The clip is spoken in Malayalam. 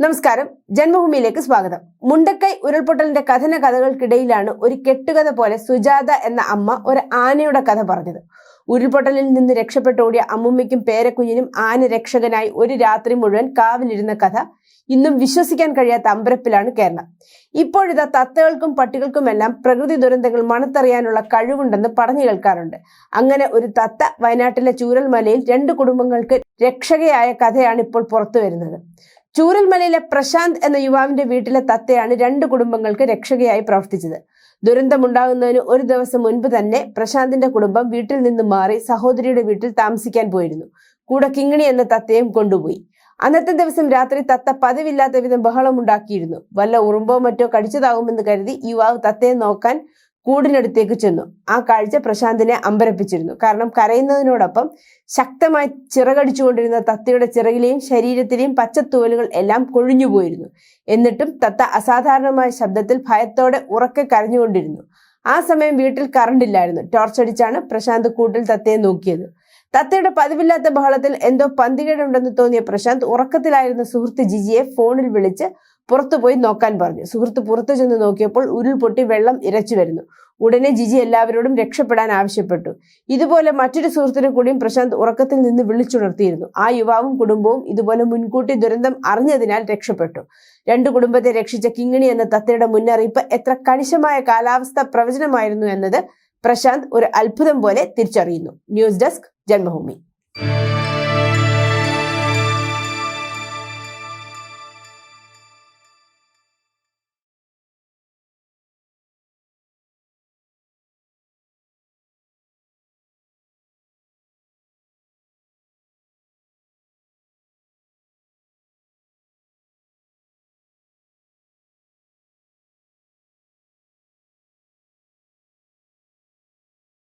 നമസ്കാരം. ജന്മഭൂമിയിലേക്ക് സ്വാഗതം. മുണ്ടക്കൈ ഉരുൾപൊട്ടലിന്റെ കഥന കഥകൾക്കിടയിലാണ് ഒരു കെട്ടുകഥ പോലെ സുജാത എന്ന അമ്മ ഒരു ആനയുടെ കഥ പറഞ്ഞത്. ഉരുൾപൊട്ടലിൽ നിന്ന് രക്ഷപ്പെട്ടോടിയ അമ്മുമ്മയ്ക്കും പേരക്കുഞ്ഞിനും ആന രക്ഷകനായി ഒരു രാത്രി മുഴുവൻ കാവിലിരുന്ന കഥ ഇന്നും വിശ്വസിക്കാൻ കഴിയാത്ത അമ്പരപ്പിലാണ് കേരളം. ഇപ്പോഴിതാ തത്തകൾക്കും പട്ടികൾക്കുമെല്ലാം പ്രകൃതി ദുരന്തങ്ങൾ മണത്തറിയാനുള്ള കഴിവുണ്ടെന്ന് പറഞ്ഞു കേൾക്കാറുണ്ട്. അങ്ങനെ ഒരു തത്ത വയനാട്ടിലെ ചൂരൽമലയിൽ രണ്ട് കുടുംബങ്ങൾക്ക് രക്ഷകയായ കഥയാണ് ഇപ്പോൾ പുറത്തു വരുന്നത്. ചൂരൽമലയിലെ പ്രശാന്ത് എന്ന യുവാവിന്റെ വീട്ടിലെ തത്തയാണ് രണ്ട് കുടുംബങ്ങൾക്ക് രക്ഷകയായി പ്രവർത്തിച്ചത്. ദുരന്തമുണ്ടാകുന്നതിന് ഒരു ദിവസം മുൻപ് തന്നെ പ്രശാന്തിന്റെ കുടുംബം വീട്ടിൽ നിന്ന് മാറി സഹോദരിയുടെ വീട്ടിൽ താമസിക്കാൻ പോയിരുന്നു. കൂടെ കിങ്ങിണി എന്ന തത്തയും കൊണ്ടുപോയി. അന്നത്തെ ദിവസം രാത്രി തത്ത പതിവില്ലാത്ത വിധം ബഹളമുണ്ടാക്കിയിരുന്നു. വല്ല ഉറുമ്പോ മറ്റോ കടിച്ചതാകുമെന്ന് കരുതി യുവാവ് തത്തയെ നോക്കാൻ കൂടിനടുത്തേക്ക് ചെന്നു. ആ കാഴ്ച പ്രശാന്തിനെ അമ്പരപ്പിച്ചിരുന്നു. കാരണം കരയുന്നതിനോടൊപ്പം ശക്തമായി ചിറകടിച്ചുകൊണ്ടിരുന്ന തത്തയുടെ ചിറകിലെയും ശരീരത്തിലെയും പച്ചത്തൂവലുകൾ എല്ലാം കൊഴിഞ്ഞുപോയിരുന്നു. എന്നിട്ടും തത്ത അസാധാരണമായ ശബ്ദത്തിൽ ഭയത്തോടെ ഉറക്കെ കരഞ്ഞുകൊണ്ടിരുന്നു. ആ സമയം വീട്ടിൽ കറണ്ട് ഇല്ലായിരുന്നു. ടോർച്ചടിച്ചാണ് പ്രശാന്ത് കൂട്ടിൽ തത്തയെ നോക്കിയത്. തത്തയുടെ പതിവില്ലാത്ത ബഹളത്തിൽ എന്തോ പന്തികേടുണ്ടെന്ന് തോന്നിയ പ്രശാന്ത് ഉറക്കത്തിലായിരുന്ന സുഹൃത്ത് ജിജിയെ ഫോണിൽ വിളിച്ച് പുറത്തുപോയി നോക്കാൻ പറഞ്ഞു. സുഹൃത്ത് പുറത്തു ചെന്ന് നോക്കിയപ്പോൾ ഉരുൾപൊട്ടി വെള്ളം ഇരച്ചു വരുന്നു. ഉടനെ ജിജി എല്ലാവരോടും രക്ഷപ്പെടാൻ ആവശ്യപ്പെട്ടു. ഇതുപോലെ മറ്റൊരു സുഹൃത്തിനെ കൂടിയും പ്രശാന്ത് ഉറക്കത്തിൽ നിന്ന് വിളിച്ചുണർത്തിയിരുന്നു. ആ യുവാവും കുടുംബവും ഇതുപോലെ മുൻകൂട്ടി ദുരന്തം അറിഞ്ഞതിനാൽ രക്ഷപ്പെട്ടു. രണ്ടു കുടുംബത്തെ രക്ഷിച്ച കിങ്ങിണി എന്ന തത്തയുടെ മുന്നറിയിപ്പ് എത്ര കണിശമായ കാലാവസ്ഥ പ്രവചനമായിരുന്നു എന്നത് പ്രശാന്ത് ഒരു അത്ഭുതം പോലെ തിരിച്ചറിയുന്നു. News desk Janmabhumi.